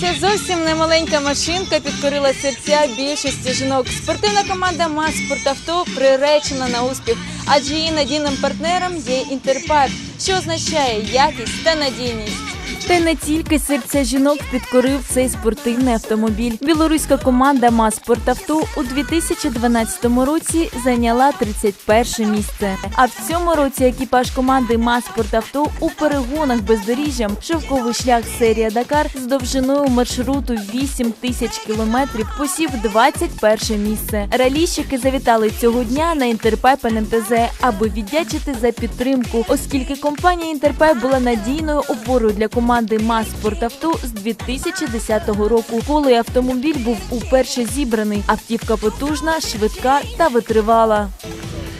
Ця зовсім немаленька машинка підкорила серця більшості жінок. Спортивна команда Мас «Спортавто» приречена на успіх, адже її надійним партнером є інтерпарк, що означає якість та надійність. Та й не тільки серця жінок підкорив цей спортивний автомобіль. Білоруська команда МАЗ «Спортавто» у 2012 році зайняла 31 місце. А в цьому році екіпаж команди МАЗ «Спортавто» у перегонах бездоріжжям шовковий шлях серія Дакар з довжиною маршруту 8 тисяч кілометрів посів 21 місце. Ралійщики завітали цього дня на Інтерпайп НМТЗ, аби віддячити за підтримку, оскільки компанія Інтерпайп була надійною опорою для команди МАЗ «Спортавто» з 2010 року, коли автомобіль був уперше зібраний. Автівка потужна, швидка та витривала.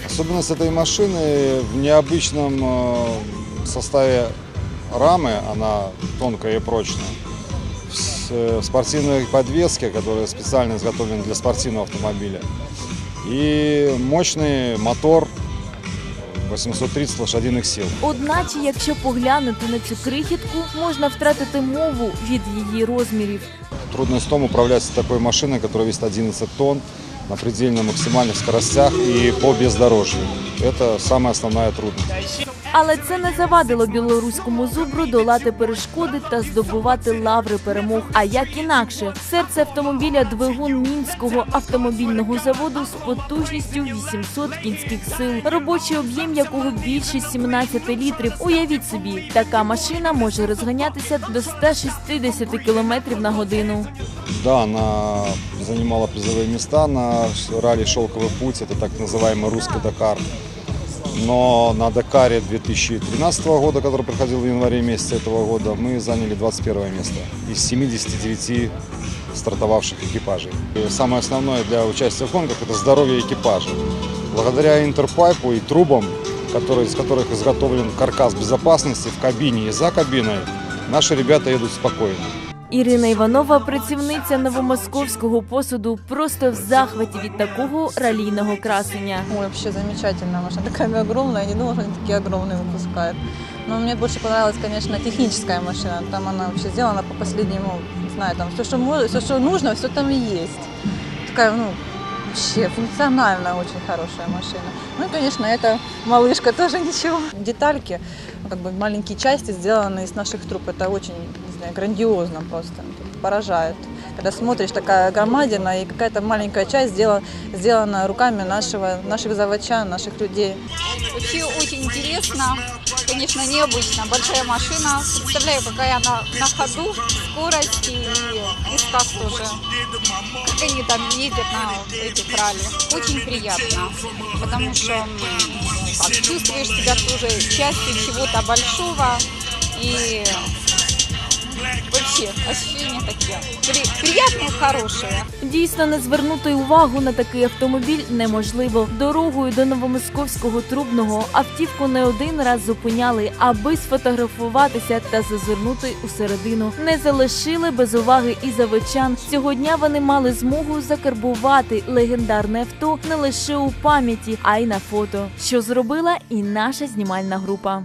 Особенность этой машины в необычном э, составе рамы, она тонкая и прочная. В с- э, спортивной подвеске, которая специально изготовлена для спортивного автомобиля. И мощный мотор 830 лошадиных сил. Одначе, якщо поглянути на цю крихітку, можна втратити мову від її розмірів. Трудность в том управлять такой машиной, которая весит 11 тонн на предельно максимальных скоростях и по бездорожью. Это самая основная трудность. Але це не завадило білоруському зубру долати перешкоди та здобувати лаври перемог. А як інакше, серце автомобіля двигун мінського автомобільного заводу з потужністю 800 кінських сил, робочий об'єм якого більше 17 літрів. Уявіть собі, така машина може розганятися до 160 км на годину. Да, она занимала призовые места на ралли «Шелковый путь», это так называемый русский Дакар. Но на Дакаре 2013 года, который проходил в январе месяце этого года, мы заняли 21 место из 79 стартовавших экипажей. И самое основное для участия в гонках – это здоровье экипажа. Благодаря интерпайпу и трубам, которые, из которых изготовлен каркас безопасности в кабине и за кабиной, наши ребята едут спокойно. Ірина Іванова, працівниця новомосковського посуду, просто в захваті від такого ралійного красення. Ой, вообще замечательная машина. Такая огромная, я не думала, что они такие огромные выпускают. Но мне больше понравилась, конечно, техническая машина. Там она вообще сделана по последнему, не знаю, там все, что, можно, все, что нужно, все там и есть. Такая, ну, вообще функциональная, очень хорошая машина. Ну и, конечно, эта малышка тоже ничего. Детальки, ну, как бы маленькие части сделаны из наших труб. Это очень, знаю, грандиозно просто. Поражает. Когда смотришь, такая громадина и какая-то маленькая часть сделана, сделана руками нашего, наших заводчан, наших людей. Вообще очень интересно, конечно, необычно. Большая машина. Представляю, какая она на ходу, скорость и висках тоже. Как они там ездят на этих ралли. Очень приятно, потому что как, чувствуешь себя тоже частью чего-то большого и вообще ощущения такие при- приятные, хорошие. Дійсно, не звернути увагу на такий автомобіль неможливо. Дорогою до новомосковського трубного автівку не один раз зупиняли, аби сфотографуватися та зазирнути усередину. Не залишили без уваги і заводчан. Цього дня вони мали змогу закарбувати легендарне авто не лише у пам'яті, а й на фото, що зробила і наша знімальна група.